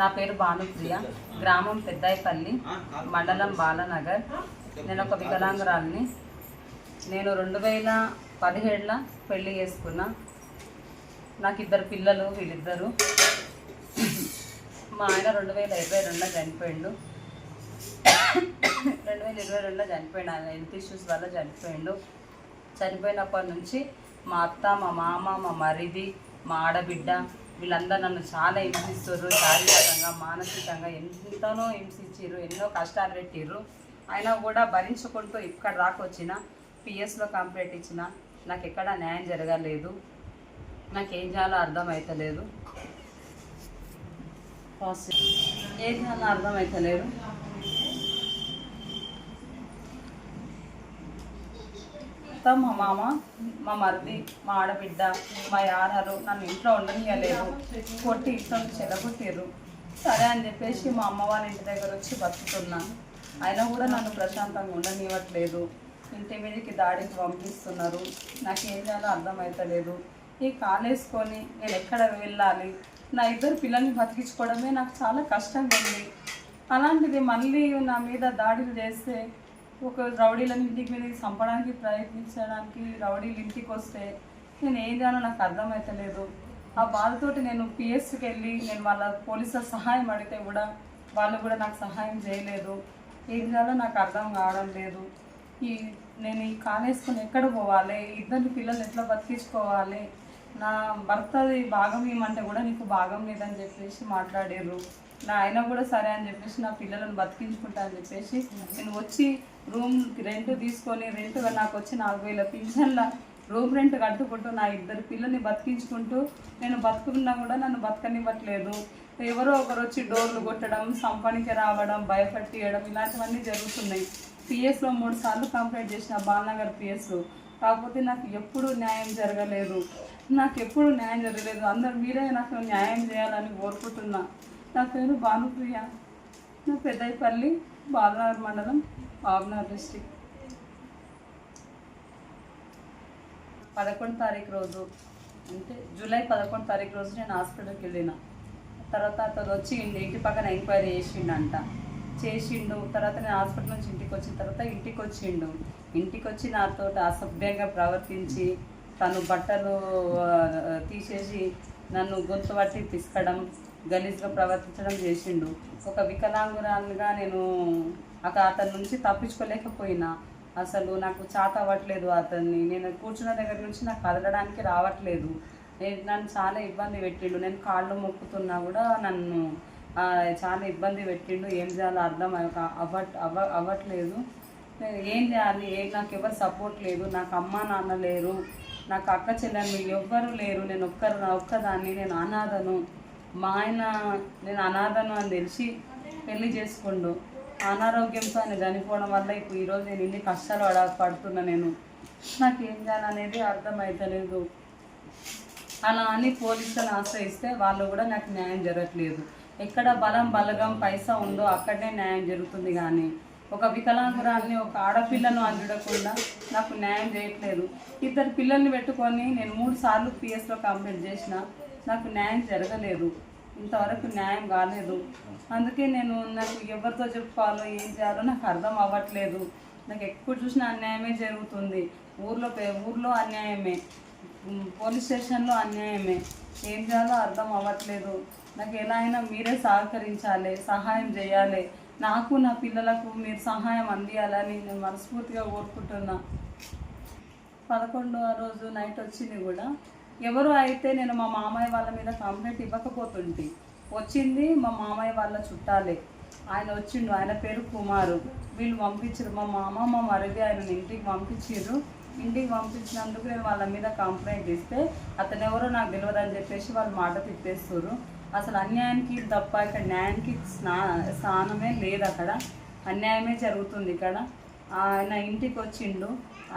నా పేరు భానుప్రియ. గ్రామం పెద్దాయిపల్లి మండలం బాలనగర్. నేను ఒక వికలాంగురాలిని. నేను రెండు వేల పదిహేడులో పెళ్ళి చేసుకున్నా. నాకు ఇద్దరు పిల్లలు వీళ్ళిద్దరు. మా ఆయన రెండు వేల ఇరవై రెండులో చనిపోయిండు. రెండు వేల ఇరవై రెండులో చనిపోయిండు. ఆయన హెల్త్ ఇష్యూస్ వల్ల చనిపోయిండు. చనిపోయినప్పటి నుంచి మా అత్త మా మామ మా మరిది మా ఆడబిడ్డ వీళ్ళందరూ నన్ను చాలా హింసిస్తారు శారీరకంగా మానసికంగా ఎంతనో హింసించారు ఎన్నో కష్టాలు పెట్టిర్రు. అయినా కూడా భరించుకుంటూ ఇక్కడ రాకొచ్చిన వచ్చిన పిఎస్లో కంప్లైంట్ ఇచ్చిన నాకు ఎక్కడ న్యాయం జరగలేదు. నాకు ఏం చేయాలో అర్థం అవుతలేదు ఏం చేయాలో అర్థం మొత్తం మా మామ మా మరిది మా ఆడబిడ్డ మా యారారు నన్ను ఇంట్లో ఉండనియలేదు. కొట్టి ఇంట్లో చెలగొట్టిర్రు సరే అని చెప్పేసి మా అమ్మ వాళ్ళ ఇంటి దగ్గర వచ్చి బతుకుతున్నా. అయినా కూడా నన్ను ప్రశాంతంగా ఉండనివ్వట్లేదు ఇంటి మీదకి దాడికి పంపిస్తున్నారు. నాకు ఏం చేయాలో అర్థమవుతలేదు ఈ కాలేసుకొని నేను ఎక్కడ వెళ్ళాలి? నా ఇద్దరు పిల్లల్ని బతికించుకోవడమే నాకు చాలా కష్టంగా ఉంది. అలాంటిది మళ్ళీ నా మీద దాడులు చేస్తే ఒక రౌడీలను ఇంటికి మీద చంపడానికి ప్రయత్నించడానికి రౌడీలు ఇంటికి వస్తే నేను ఏం చేయాలో నాకు అర్థమవుతలేదు ఆ బాధతోటి నేను పిఎస్సికి వెళ్ళి నేను వాళ్ళ పోలీసుల సహాయం అడిగితే కూడా వాళ్ళు కూడా నాకు సహాయం చేయలేదు. ఏం చేయాలో నాకు అర్థం కావడం లేదు. ఈ నేను ఈ కాలేసుకుని ఎక్కడ పోవాలి? ఇద్దరు పిల్లలు ఎట్లా బతికించుకోవాలి? నా భర్తది భాగం ఏమంటే కూడా నీకు భాగం లేదని చెప్పేసి మాట్లాడారు నా ఆయన కూడా సరే అని చెప్పేసి నా పిల్లలను బతికించుకుంటా అని చెప్పేసి నేను వచ్చి రూమ్ రెంట్ తీసుకొని రెంట్ నాకు వచ్చి నాలుగు వేల పింఛన్ల రూమ్ రెంట్ కట్టుకుంటూ నా ఇద్దరు పిల్లల్ని బతికించుకుంటూ నేను బతుకున్నా కూడా నన్ను బతకనివ్వట్లేదు. ఎవరో ఒకరు వచ్చి డోర్లు కొట్టడం సంపనికి రావడం భయపట్టియడం ఇలాంటివన్నీ జరుగుతున్నాయి. పిఎస్లో మూడు సార్లు కంప్లైంట్ చేసిన బాలనగర్ పిఎస్ కాకపోతే నాకు ఎప్పుడు న్యాయం జరగలేదు. నాకు ఎప్పుడు న్యాయం జరగలేదు. అందరు మీరే నాకు న్యాయం చేయాలని కోరుకుంటున్నా. నా పేరు భానుప్రియ. నా పెద్దపల్లి బాలనగర్ మండలం బాబనగర్ డిస్టిక్. పదకొండు తారీఖు రోజు అంటే జూలై పదకొండు తారీఖు రోజు నేను హాస్పిటల్కి వెళ్ళిన. తర్వాత అతను వచ్చి ఇంటి పక్కన ఎంక్వైరీ చేసిండంట. చేసిండు తర్వాత నేను హాస్పిటల్ నుంచి ఇంటికి వచ్చిన తర్వాత ఇంటికి వచ్చిండు. ఇంటికి వచ్చి నాతో అసభ్యంగా ప్రవర్తించి తను బట్టలు తీసేసి నన్ను గొంతు పట్టి పిసకడం గలీజ్గా ప్రవర్తించడం చేసిండు. ఒక వికలాంగురాలుగా నేను అక అతని నుంచి తప్పించుకోలేకపోయినా. అసలు నాకు చాత అవ్వట్లేదు అతన్ని. నేను కూర్చున్న దగ్గర నుంచి నాకు కదలడానికి రావట్లేదు. నేను నన్ను చాలా ఇబ్బంది పెట్టిండు. నేను కాళ్ళు మొక్కుతున్నా కూడా నన్ను చాలా ఇబ్బంది పెట్టిండు. ఏం చేయాలో అర్థం అవ్వ అవ్వట్ అవ్వ అవ్వట్లేదు. ఏం చేయాలి? ఏం నాకు ఎవరు సపోర్ట్ లేదు. నాకు అమ్మ నాన్న లేరు. నాకు అక్క చెల్లెలు ఎవ్వరు లేరు. నేను ఒక్కరు ఒక్కదాన్ని. నేను అనాథను. మా ఆయన నేను అనాథను అని తెలిసి పెళ్ళి చేసుకుండు. అనారోగ్యంతో ఆయన చనిపోవడం వల్ల ఇప్పుడు ఈరోజు నేను ఇన్ని కష్టాలు పడ పడుతున్నా నేను. నాకు ఏం చేయాలనేది అర్థమవుతలేదు అలా అని పోలీసులను ఆశ్రయిస్తే వాళ్ళు కూడా నాకు న్యాయం జరగట్లేదు. ఎక్కడ బలం బలగం పైసా ఉందో అక్కడనే న్యాయం జరుగుతుంది కానీ ఒక వికలాంగురాల్ని ఒక ఆడపిల్లను అందుడకుండా నాకు న్యాయం చేయట్లేదు ఇద్దరు పిల్లల్ని పెట్టుకొని నేను మూడు సార్లు పిఎస్లో కంప్లైంట్ చేసిన నాకు న్యాయం జరగలేదు. ఇంతవరకు న్యాయం కాలేదు. అందుకే నేను నాకు ఎవరితో చెప్పుకోవాలో ఏం చేయాలో నాకు అర్థం అవ్వట్లేదు. నాకు ఎప్పుడు చూసినా అన్యాయమే జరుగుతుంది. ఊర్లో పే- ఊర్లో అన్యాయమే. పోలీస్ స్టేషన్లో అన్యాయమే. ఏం చేయాలో అర్థం అవ్వట్లేదు. నాకు ఎలా అయినా మీరే సహకరించాలి సహాయం చేయాలి. నాకు నా పిల్లలకు మీరు సహాయం అందియాలని నేను మనస్ఫూర్తిగా కోరుకుంటున్నా. పదకొండవ రోజు నైట్ వచ్చింది కూడా. ఎవరు అయితే నేను మా మామయ్య వాళ్ళ మీద కంప్లైంట్ ఇవ్వకపోతుంటే వచ్చింది మా మామయ్య వాళ్ళ చుట్టాలే. ఆయన వచ్చిండు ఆయన పేరు కుమారు. వీళ్ళు పంపించారు మా మామ మా మరిది ఆయన ఇంటికి పంపించారు ఇంటికి పంపించినందుకు నేను వాళ్ళ మీద కంప్లైంట్ ఇస్తే అతను ఎవరో నాకు తెలియదని చెప్పేసి వాళ్ళు మాట తిప్పేస్తారు అసలు అన్యాయానికి తప్ప ఇక్కడ న్యాయానికి స్నా స్థానమే లేదు అక్కడ. అన్యాయమే జరుగుతుంది ఇక్కడ. ఆయన ఇంటికి వచ్చిండు.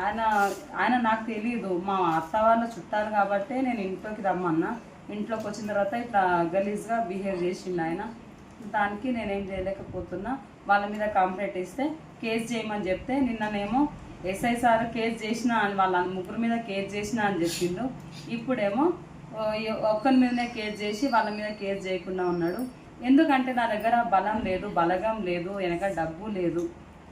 ఆయన ఆయన నాకు తెలియదు మా అత్త వాళ్ళ చుట్టాలు కాబట్టే నేను ఇంట్లోకి రమ్మన్నా. ఇంట్లోకి వచ్చిన తర్వాత ఇట్లా గలీజ్గా బిహేవ్ చేసిండు ఆయన. దానికి నేనేం చేయలేకపోతున్నా. వాళ్ళ మీద కంప్లైంట్ ఇస్తే కేసు చేయమని చెప్తే నిన్ననేమో ఎస్ఐ సార్ కేసు చేసిన అని వాళ్ళ ముగ్గురు మీద కేసు చేసిన అని చెప్పిండు. ఇప్పుడేమో ఒక్కరి మీదనే కేసు చేసి వాళ్ళ మీద కేసు చేయకుండా ఉన్నాడు. ఎందుకంటే నా దగ్గర బలం లేదు బలగం లేదు వెనక డబ్బు లేదు.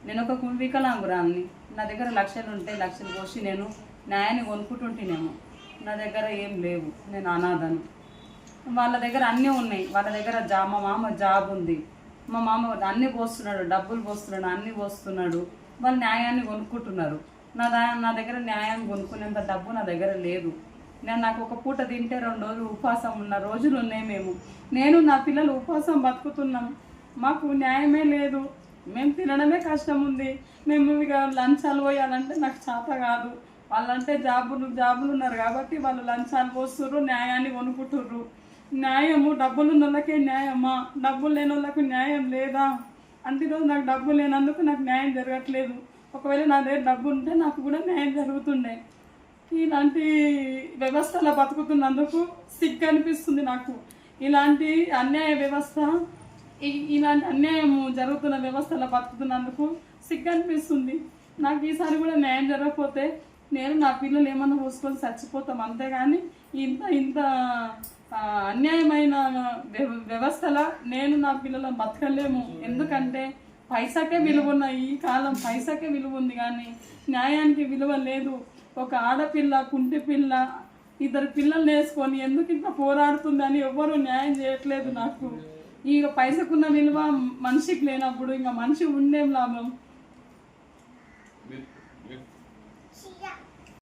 నేను ఒక కు- వికలాంగురాల్ని నా దగ్గర లక్షలు ఉంటే లక్షలు పోసి నేను న్యాయాన్ని కొనుక్కుంటుంటేనేమో నా దగ్గర ఏం లేవు. నేను అనాథను. వాళ్ళ దగ్గర అన్నీ ఉన్నాయి. వాళ్ళ దగ్గర జా మా మామ జాబ్ ఉంది. మా మామ అన్నీ పోస్తున్నాడు. డబ్బులు పోస్తున్నాడు. అన్నీ పోస్తున్నాడు. వాళ్ళు న్యాయాన్ని కొనుక్కుంటున్నారు. నా దా నా దగ్గర న్యాయం కొనుక్కునేంత డబ్బు నా దగ్గర లేదు. నేను నాకు ఒక పూట తింటే రెండు రోజులు ఉపవాసం ఉన్న రోజులు ఉన్నాయి మేము. నేను నా పిల్లలు ఉపవాసం బతుకుతున్నాం. మాకు న్యాయమే లేదు. మేము తినడమే కష్టం ఉంది మేము ఇక లంచాలు పోయాలంటే నాకు చేత కాదు. వాళ్ళంటే జాబులు జాబులు ఉన్నారు కాబట్టి వాళ్ళు లంచాలు పోస్తుర్రు న్యాయాన్ని కొనుక్కుంటుర్రు. న్యాయము డబ్బులు ఉన్న వాళ్ళకే న్యాయమా? డబ్బులు లేని వాళ్ళకు న్యాయం లేదా? అంటే ఈరోజు నాకు డబ్బు లేనందుకు నాకు న్యాయం జరగట్లేదు. ఒకవేళ నా దగ్గర డబ్బు ఉంటే నాకు కూడా న్యాయం జరుగుతుండే. ఇలాంటి వ్యవస్థలో బతుకుతున్నందుకు సిగ్గు అనిపిస్తుంది నాకు. ఇలాంటి అన్యాయ వ్యవస్థ ఇలాంటి అన్యాయం జరుగుతున్న వ్యవస్థలో బతుకుతున్నందుకు సిగ్గు అనిపిస్తుంది నాకు ఈసారి కూడా న్యాయం జరగకపోతే నేను నా పిల్లలు ఏమన్నా పోసుకొని చచ్చిపోతాం అంతేగాని ఇంత ఇంత అన్యాయమైన వ్యవస్థలో నేను నా పిల్లలను బతకలేము. ఎందుకంటే పైసాకే విలువ ఉన్న ఈ కాలం పైసాకే విలువ ఉంది కానీ న్యాయానికి విలువ లేదు. ఒక ఆడపిల్ల కుంటి పిల్ల ఇద్దరు పిల్లల్ని వేసుకొని ఎందుకు ఇంత పోరాడుతుందని ఎవ్వరూ న్యాయం చేయట్లేదు నాకు. ఇక పైసకున్న విలువ మనిషికి లేనప్పుడు ఇంకా మనిషి ఉండేం లాభం?